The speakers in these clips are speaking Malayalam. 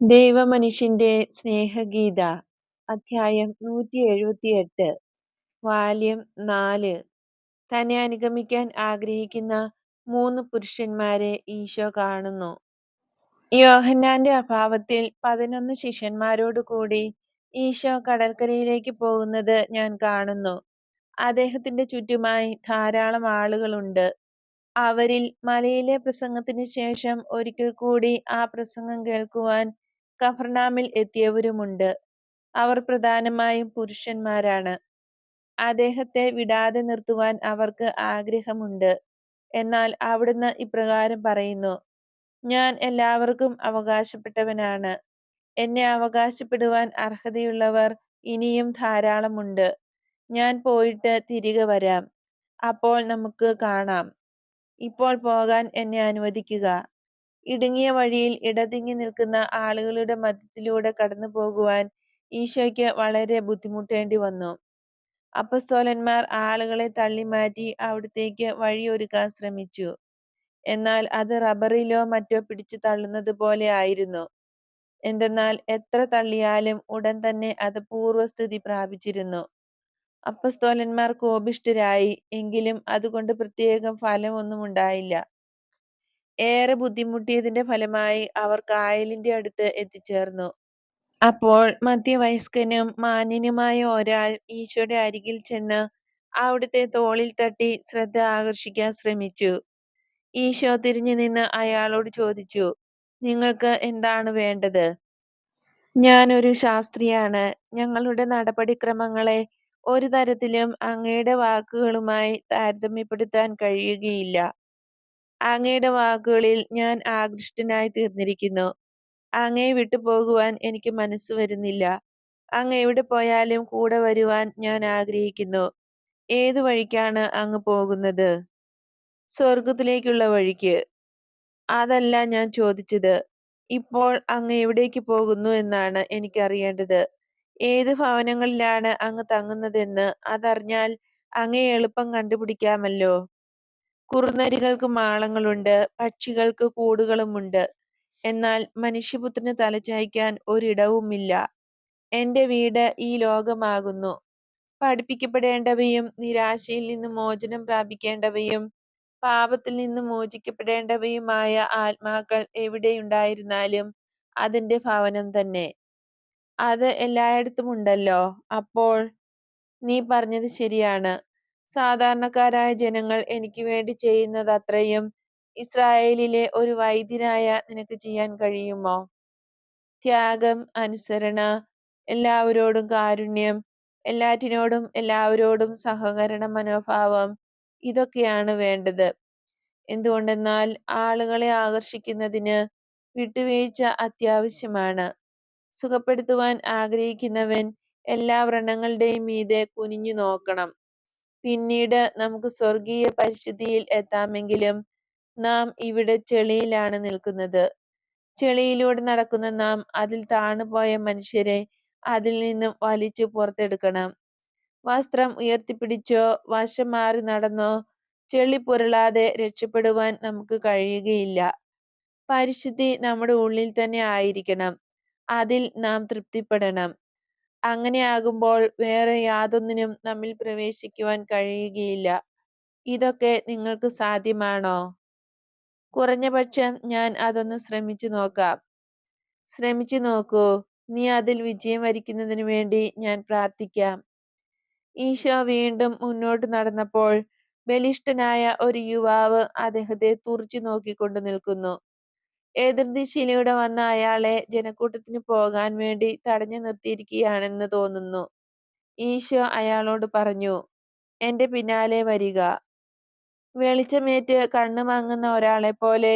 ദൈവമനുഷ്യന്റെ സ്നേഹഗീത അധ്യായം നൂറ്റി എഴുപത്തിയെട്ട് വാല്യം നാല്. തന്നെ അനുഗമിക്കാൻ ആഗ്രഹിക്കുന്ന മൂന്ന് പുരുഷന്മാരെ ഈശോ കാണുന്നു. യോഹന്നാന്റെ അഭാവത്തിൽ പതിനൊന്ന് ശിഷ്യന്മാരോട് കൂടി ഈശോ കടൽക്കരയിലേക്ക് പോകുന്നത് ഞാൻ കാണുന്നു. അദ്ദേഹത്തിന്റെ ചുറ്റുമായി ധാരാളം ആളുകളുണ്ട്. അവരിൽ മലയിലെ പ്രസംഗത്തിന് ശേഷം ഒരിക്കൽ കൂടി ആ പ്രസംഗം കേൾക്കുവാൻ കഫർനാമിൽ എത്തിയവരുമുണ്ട്. അവർ പ്രധാനമായും പുരുഷന്മാരാണ്. അദ്ദേഹത്തെ വിടാതെ നിർത്തുവാൻ അവർക്ക് ആഗ്രഹമുണ്ട്. എന്നാൽ അവിടുന്ന് ഇപ്രകാരം പറയുന്നു ഞാൻ എല്ലാവർക്കും അവകാശപ്പെട്ടവനാണ്. എന്നെ അവകാശപ്പെടുവാൻ അർഹതയുള്ളവർ ഇനിയും ധാരാളമുണ്ട്. ഞാൻ പോയിട്ട് തിരികെ വരാം. അപ്പോൾ നമുക്ക് കാണാം. ഇപ്പോൾ പോകാൻ എന്നെ അനുവദിക്കുക. ഇടുങ്ങിയ വഴിയിൽ ഇടതിങ്ങി നിൽക്കുന്ന ആളുകളുടെ മധ്യത്തിലൂടെ കടന്നു പോകുവാൻ ഈശോയ്ക്ക് വളരെ ബുദ്ധിമുട്ടേണ്ടി വന്നു. അപ്പസ്തോലന്മാർ ആളുകളെ തള്ളിമാറ്റി അവിടത്തേക്ക് വഴിയൊരുക്കാൻ ശ്രമിച്ചു. എന്നാൽ അത് റബ്ബറിലോ മറ്റോ പിടിച്ചു തള്ളുന്നത് പോലെ ആയിരുന്നു. എന്തെന്നാൽ എത്ര തള്ളിയാലും ഉടൻ തന്നെ അത് പൂർവസ്ഥിതി പ്രാപിച്ചിരുന്നു. അപ്പസ്തോലന്മാർ കോപിഷ്ഠരായി എങ്കിലും അതുകൊണ്ട് പ്രത്യേകം ഫലമൊന്നും ഉണ്ടായില്ല. ഏറെ ബുദ്ധിമുട്ടിയതിന്റെ ഫലമായി അവർ കായലിന്റെ അടുത്ത് എത്തിച്ചേർന്നു. അപ്പോൾ മധ്യവയസ്കനും മാന്യനുമായ ഒരാൾ ഈശോയുടെ അരികിൽ ചെന്ന് അവിടുത്തെ തോളിൽ തട്ടി ശ്രദ്ധ ആകർഷിക്കാൻ ശ്രമിച്ചു. ഈശോ തിരിഞ്ഞു നിന്ന് അയാളോട് ചോദിച്ചു നിങ്ങൾക്ക് എന്താണ് വേണ്ടത്? ഞാനൊരു ശാസ്ത്രിയാണ്. ഞങ്ങളുടെ നടപടിക്രമങ്ങളെ ഒരു തരത്തിലും അങ്ങയുടെ വാക്കുകളുമായി താരതമ്യപ്പെടുത്താൻ കഴിയുകയില്ല. അങ്ങയുടെ വാക്കുകളിൽ ഞാൻ ആകൃഷ്ടനായി തീർന്നിരിക്കുന്നു. അങ്ങയെ വിട്ടുപോകുവാൻ എനിക്ക് മനസ്സ് വരുന്നില്ല. അങ്ങ് എവിടെ പോയാലും കൂടെ വരുവാൻ ഞാൻ ആഗ്രഹിക്കുന്നു. ഏതു വഴിക്കാണ് അങ്ങ് പോകുന്നത്? സ്വർഗത്തിലേക്കുള്ള വഴിക്ക്. അതല്ല ഞാൻ ചോദിച്ചത്. ഇപ്പോൾ അങ്ങ് എവിടേക്ക് പോകുന്നു എന്നാണ് എനിക്കറിയേണ്ടത്. ഏത് ഭവനങ്ങളിലാണ് അങ്ങ് തങ്ങുന്നതെന്ന് അതറിഞ്ഞാൽ അങ്ങേ എളുപ്പം കണ്ടുപിടിക്കാമല്ലോ. കുറുനരികൾക്ക് മാളങ്ങളുണ്ട് പക്ഷികൾക്ക് കൂടുകളുമുണ്ട്. എന്നാൽ മനുഷ്യപുത്രന് തലചായ്ക്കാൻ ഒരിടവുമില്ല. എന്റെ വീട് ഈ ലോകമാകുന്നു. പഠിപ്പിക്കപ്പെടേണ്ടവയും നിരാശയിൽ നിന്ന് മോചനം പ്രാപിക്കേണ്ടവയും പാപത്തിൽ നിന്ന് മോചിക്കപ്പെടേണ്ടവയുമായ ആത്മാക്കൾ എവിടെയുണ്ടായിരുന്നാലും അതിന്റെ ഭവനം തന്നെ. അത് എല്ലായിടത്തും ഉണ്ടല്ലോ അപ്പോൾ നീ പറഞ്ഞത് ശരിയാണ്. സാധാരണക്കാരായ ജനങ്ങൾ എനിക്ക് വേണ്ടി ചെയ്യുന്നത് അത്രയും ഇസ്രായേലിലെ ഒരു വൈദ്യനായ നിനക്ക് ചെയ്യാൻ കഴിയുമോ? ത്യാഗം അനുസരണ എല്ലാവരോടും കാരുണ്യം എല്ലാറ്റിനോടും എല്ലാവരോടും സഹകരണ മനോഭാവം ഇതൊക്കെയാണ് വേണ്ടത്. എന്തുകൊണ്ടെന്നാൽ ആളുകളെ ആകർഷിക്കുന്നതിന് വിട്ടുവീഴ്ച അത്യാവശ്യമാണ്. സുഖപ്പെടുത്തുവാൻ ആഗ്രഹിക്കുന്നവൻ എല്ലാ വ്രണങ്ങളുടെയും മീതെ കുനിഞ്ഞു നോക്കണം. പിന്നീട് നമുക്ക് സ്വർഗീയ പരിശുദ്ധിയിൽ എത്താമെങ്കിലും നാം ഇവിടെ ചെളിയിലാണ് നിൽക്കുന്നത്. ചെളിയിലൂടെ നടക്കുന്ന നാം അതിൽ താണുപോയ മനുഷ്യരെ അതിൽ നിന്നും വലിച്ചു പുറത്തെടുക്കണം. വസ്ത്രം ഉയർത്തിപ്പിടിച്ചോ വശം മാറി നടന്നോ ചെളി പുരളാതെ രക്ഷപ്പെടുവാൻ നമുക്ക് കഴിയുകയില്ല. പരിശുദ്ധി നമ്മുടെ ഉള്ളിൽ തന്നെ ആയിരിക്കണം. അതിൽ നാം തൃപ്തിപ്പെടണം. അങ്ങനെയാകുമ്പോൾ വേറെ യാതൊന്നിനും നമ്മിൽ പ്രവേശിക്കുവാൻ കഴിയുകയില്ല. ഇതൊക്കെ നിങ്ങൾക്ക് സാധ്യമാണോ? കുറഞ്ഞപക്ഷം ഞാൻ അതൊന്ന് ശ്രമിച്ചു നോക്കാം. ശ്രമിച്ചു നോക്കൂ. നീ അതിൽ വിജയം വരിക്കുന്നതിന് വേണ്ടി ഞാൻ പ്രാർത്ഥിക്കാം. ഈശോ വീണ്ടും മുന്നോട്ട് നടന്നപ്പോൾ ബലിഷ്ഠനായ ഒരു യുവാവ് അദ്ദേഹത്തെ തുറച്ചു നോക്കിക്കൊണ്ട് നിൽക്കുന്നു. എതിർദിശയിലൂടെ വന്ന അയാളെ ജനക്കൂട്ടത്തിന് പോകാൻ വേണ്ടി തടഞ്ഞു നിർത്തിയിരിക്കുകയാണെന്ന് തോന്നുന്നു. ഈശോ അയാളോട് പറഞ്ഞു എന്റെ പിന്നാലെ വരിക. വെളിച്ചമേറ്റ് കണ്ണു മങ്ങുന്ന ഒരാളെ പോലെ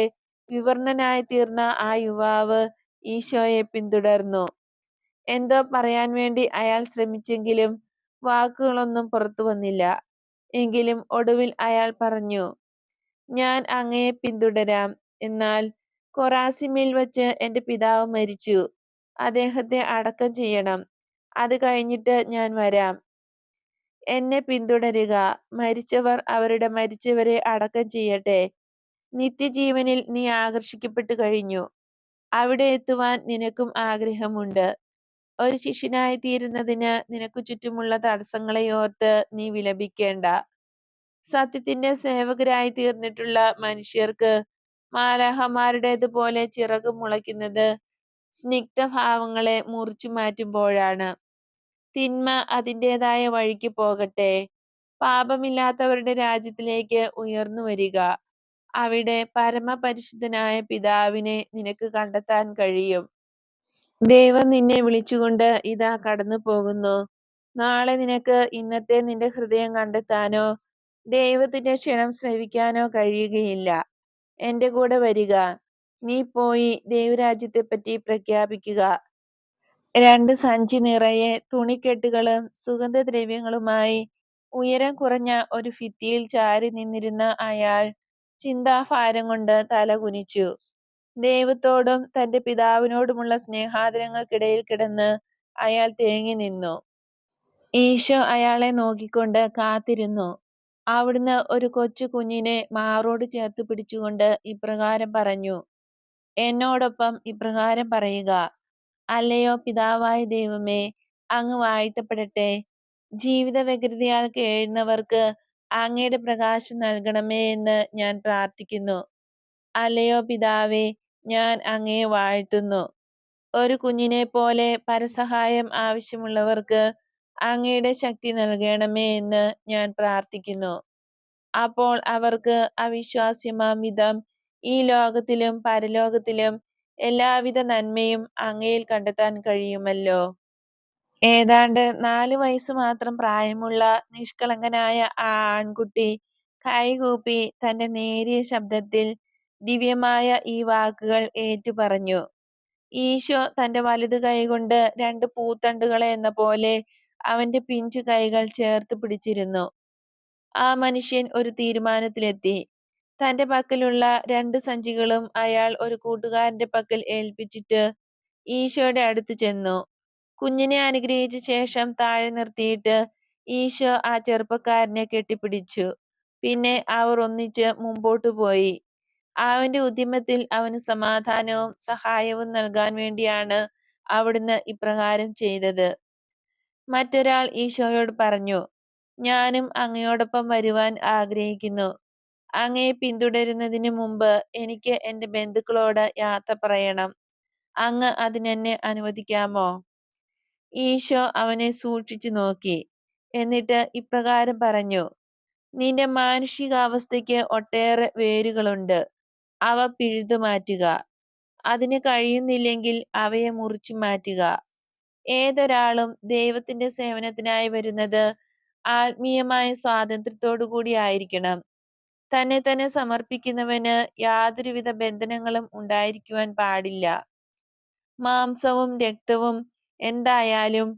വിവർണനായി തീർന്ന ആ യുവാവ് ഈശോയെ പിന്തുടർന്നു. എന്തോ പറയാൻ വേണ്ടി അയാൾ ശ്രമിച്ചെങ്കിലും വാക്കുകളൊന്നും പുറത്തു വന്നില്ല. എങ്കിലും ഒടുവിൽ അയാൾ പറഞ്ഞു ഞാൻ അങ്ങയെ പിന്തുടരാം. എന്നാൽ കൊറാസിമിൽ വച്ച് എന്റെ പിതാവ് മരിച്ചു. അദ്ദേഹത്തെ അടക്കം ചെയ്യണം. അത് കഴിഞ്ഞിട്ട് ഞാൻ വരാം. എന്നെ പിന്തുടരുക. മരിച്ചവർ അവരുടെ മരിച്ചവരെ അടക്കം ചെയ്യട്ടെ. നിത്യജീവനിൽ നീ ആകർഷിക്കപ്പെട്ടു കഴിഞ്ഞു. അവിടെ എത്തുവാൻ നിനക്കും ആഗ്രഹമുണ്ട്. ഒരു ശിഷ്യനായി തീരുന്നതിന് നിനക്കു ചുറ്റുമുള്ള തടസ്സങ്ങളെ ഓർത്ത് നീ വിലപിക്കേണ്ട. സത്യത്തിന്റെ സേവകരായി തീർന്നിട്ടുള്ള മനുഷ്യർക്ക് മാലാഹമാരുടേതുപോലെ ചിറക് മുളയ്ക്കുന്നത് സ്നിഗ്ധഭാവങ്ങളെ മുറിച്ചു മാറ്റുമ്പോഴാണ്. തിന്മ അതിന്റെതായ വഴിക്ക് പോകട്ടെ. പാപമില്ലാത്തവരുടെ രാജ്യത്തിലേക്ക് ഉയർന്നു വരിക. അവിടെ പരമപരിശുദ്ധനായ പിതാവിനെ നിനക്ക് കണ്ടെത്താൻ കഴിയും. ദൈവം നിന്നെ വിളിച്ചുകൊണ്ട് ഇതാ കടന്നു പോകുന്നു നാളെ നിനക്ക് ഇന്നത്തെ നിന്റെ ഹൃദയം കണ്ടെത്താനോ ദൈവത്തിന്റെ ക്ഷണം ശ്രവിക്കാനോ കഴിയുകയില്ല. എന്റെ കൂടെ വരിക. നീ പോയി ദൈവരാജ്യത്തെപ്പറ്റി പ്രഖ്യാപിക്കുക. രണ്ട് സഞ്ചി നിറയെ തുണിക്കെട്ടുകളും സുഗന്ധദ്രവ്യങ്ങളുമായി ഉയരം കുറഞ്ഞ ഒരു ഭിത്തിയിൽ ചാരി നിന്നിരുന്ന അയാൾ ചിന്താഭാരം കൊണ്ട് തല കുനിച്ചു. ദൈവത്തോടും തന്റെ പിതാവിനോടുമുള്ള സ്നേഹാദരങ്ങൾക്കിടയിൽ കിടന്ന് അയാൾ തേങ്ങി നിന്നു. ഈശോ അയാളെ നോക്കിക്കൊണ്ട് കാത്തിരുന്നു. അവിടുന്ന് ഒരു കൊച്ചു കുഞ്ഞിനെ മാറോട് ചേർത്ത് പിടിച്ചുകൊണ്ട് ഇപ്രകാരം പറഞ്ഞു എന്നോടൊപ്പം ഇപ്രകാരം പറയുക അല്ലയോ പിതാവായ ദൈവമേ അങ്ങ് വാഴ്ത്തപ്പെടട്ടെ. ജീവിത വ്യഗ്രതയാൽ കേഴുന്നവർക്ക് അങ്ങയുടെ പ്രകാശം നൽകണമേ എന്ന് ഞാൻ പ്രാർത്ഥിക്കുന്നു. അല്ലയോ പിതാവേ ഞാൻ അങ്ങയെ വാഴ്ത്തുന്നു. ഒരു കുഞ്ഞിനെ പോലെ പരസഹായം ആവശ്യമുള്ളവർക്ക് അങ്ങയുടെ ശക്തി നൽകണമേ എന്ന് ഞാൻ പ്രാർത്ഥിക്കുന്നു. അപ്പോൾ അവർക്ക് അവിശ്വാസ്യമാം വിധം ഈ ലോകത്തിലും പരലോകത്തിലും എല്ലാവിധ നന്മയും അങ്ങയിൽ കണ്ടെത്താൻ കഴിയുമല്ലോ. ഏതാണ്ട് നാലു വയസ്സ് മാത്രം പ്രായമുള്ള നിഷ്കളങ്കനായ ആ ആൺകുട്ടി കൈകൂപ്പി തന്റെ നേരിയ ശബ്ദത്തിൽ ദിവ്യമായ ഈ വാക്കുകൾ ഏറ്റുപറഞ്ഞു ഈശോ തന്റെ വലതു കൈകൊണ്ട് രണ്ട് പൂത്തണ്ടുകളെ എന്ന പോലെ അവന്റെ പിഞ്ചു കൈകൾ ചേർത്ത് പിടിച്ചിരുന്നു. ആ മനുഷ്യൻ ഒരു തീരുമാനത്തിലെത്തി. തന്റെ പക്കലുള്ള രണ്ട് സഞ്ചികളും അയാൾ ഒരു കൂട്ടുകാരന്റെ പക്കൽ ഏൽപ്പിച്ചിട്ട് ഈശോയുടെ അടുത്ത് ചെന്നു. കുഞ്ഞിനെ അനുഗ്രഹിച്ച ശേഷം താഴെ നിർത്തിയിട്ട് ഈശോ ആ ചെറുപ്പക്കാരനെ കെട്ടിപ്പിടിച്ചു. പിന്നെ അവർ ഒന്നിച്ച് മുമ്പോട്ടു പോയി. അവന്റെ ഉദ്യമത്തിൽ അവന് സമാധാനവും സഹായവും നൽകാൻ വേണ്ടിയാണ് അവിടുന്ന് ഇപ്രകാരം ചെയ്തത്. മറ്റൊരാൾ ഈശോയോട് പറഞ്ഞു ഞാനും അങ്ങയോടൊപ്പം വരുവാൻ ആഗ്രഹിക്കുന്നു. അങ്ങയെ പിന്തുടരുന്നതിന് മുമ്പ് എനിക്ക് എന്റെ ബന്ധുക്കളോട് യാത്ര പറയണം. അങ്ങ് അതിനെന്നെ അനുവദിക്കാമോ? ഈശോ അവനെ സൂക്ഷിച്ചു നോക്കി. എന്നിട്ട് ഇപ്രകാരം പറഞ്ഞു നിന്റെ മാനുഷികാവസ്ഥയ്ക്ക് ഒട്ടേറെ വേരുകളുണ്ട്. അവ പിഴുതു മാറ്റുക അതിന് കഴിയുന്നില്ലെങ്കിൽ അവയെ മുറിച്ചു മാറ്റുക ഏതൊരാളും ദൈവത്തിന്റെ സേവനത്തിനായി വരുന്നത് ആത്മീയമായ സ്വാതന്ത്ര്യത്തോടു കൂടി ആയിരിക്കണം. തന്നെ തന്നെ സമർപ്പിക്കുന്നവന് യാതൊരുവിധ ബന്ധനങ്ങളും ഉണ്ടായിരിക്കുവാൻ പാടില്ല. മാംസവും രക്തവും എന്തായാലും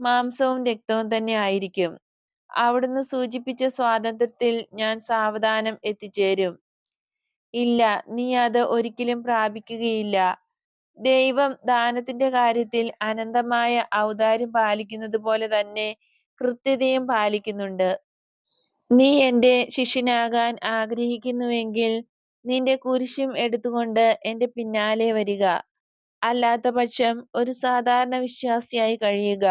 മാംസവും രക്തവും തന്നെ ആയിരിക്കും. അവിടുന്ന് സൂചിപ്പിച്ച സ്വാതന്ത്ര്യത്തിൽ ഞാൻ സാവധാനം എത്തിച്ചേരും. ഇല്ല നീ അത് ഒരിക്കലും പ്രാപിക്കുകയില്ല. ദൈവം ദാനത്തിന്റെ കാര്യത്തിൽ അനന്തമായ ഔദാര്യം പാലിക്കുന്നത് പോലെ തന്നെ കൃത്യതയും പാലിക്കുന്നുണ്ട്. നീ എന്റെ ശിഷ്യനാകാൻ ആഗ്രഹിക്കുന്നുവെങ്കിൽ നിന്റെ കുരിശും എടുത്തുകൊണ്ട് എന്റെ പിന്നാലെ വരിക. അല്ലാത്ത പക്ഷം ഒരു സാധാരണ വിശ്വാസിയായി കഴിയുക.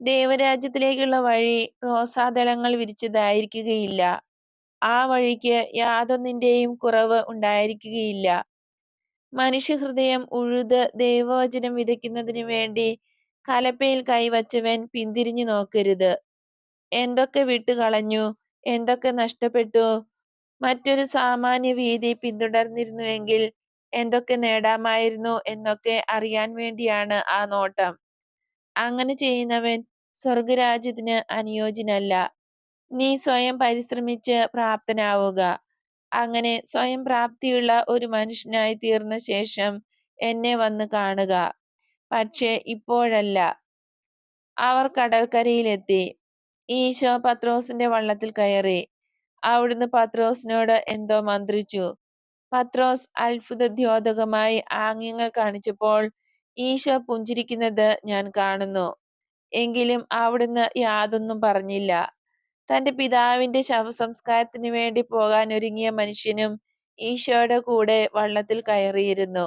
ദൈവരാജ്യത്തിലേക്കുള്ള വഴി റോസാദളങ്ങൾ വിരിച്ചതായിരിക്കുകയില്ല. ആ വഴിക്ക് യാതൊന്നിന്റെയും കുറവ് ഉണ്ടായിരിക്കുകയില്ല. മനുഷ്യഹൃദയം ഉഴുത് ദൈവവചനം വിതയ്ക്കുന്നതിനു വേണ്ടി കലപ്പയിൽ കൈവച്ചവൻ പിന്തിരിഞ്ഞു നോക്കരുത്. എന്തൊക്കെ വിട്ടുകളഞ്ഞു എന്തൊക്കെ നഷ്ടപ്പെട്ടു മറ്റൊരു സാമാന്യ വീതി പിന്തുടർന്നിരുന്നുവെങ്കിൽ എന്തൊക്കെ നേടാമായിരുന്നു എന്നൊക്കെ അറിയാൻ വേണ്ടിയാണ് ആ നോട്ടം. അങ്ങനെ ചെയ്യുന്നവൻ സ്വർഗരാജ്യത്തിന് അനുയോജ്യനല്ല. നീ സ്വയം പരിശ്രമിച്ച് പ്രാപ്തനാവുക. അങ്ങനെ സ്വയം പ്രാപ്തിയുള്ള ഒരു മനുഷ്യനായി തീർന്ന ശേഷം എന്നെ വന്ന് കാണുക. പക്ഷേ ഇപ്പോഴല്ല. അവർ കടൽക്കരയിലെത്തി. ഈശോ പത്രോസിന്റെ വള്ളത്തിൽ കയറി. അവിടുന്ന് പത്രോസിനോട് എന്തോ മന്ത്രിച്ചു. പത്രോസ് അത്ഭുത ദ്യോതകമായി ആംഗ്യങ്ങൾ കാണിച്ചപ്പോൾ ഈശോ പുഞ്ചിരിക്കുന്നത് ഞാൻ കാണുന്നു. എങ്കിലും അവിടുന്ന് യാതൊന്നും പറഞ്ഞില്ല. തന്റെ പിതാവിന്റെ ശവസംസ്കാരത്തിന് വേണ്ടി പോകാൻ ഒരുങ്ങിയ മനുഷ്യനും ഈശോയുടെ കൂടെ വള്ളത്തിൽ കയറിയിരുന്നു.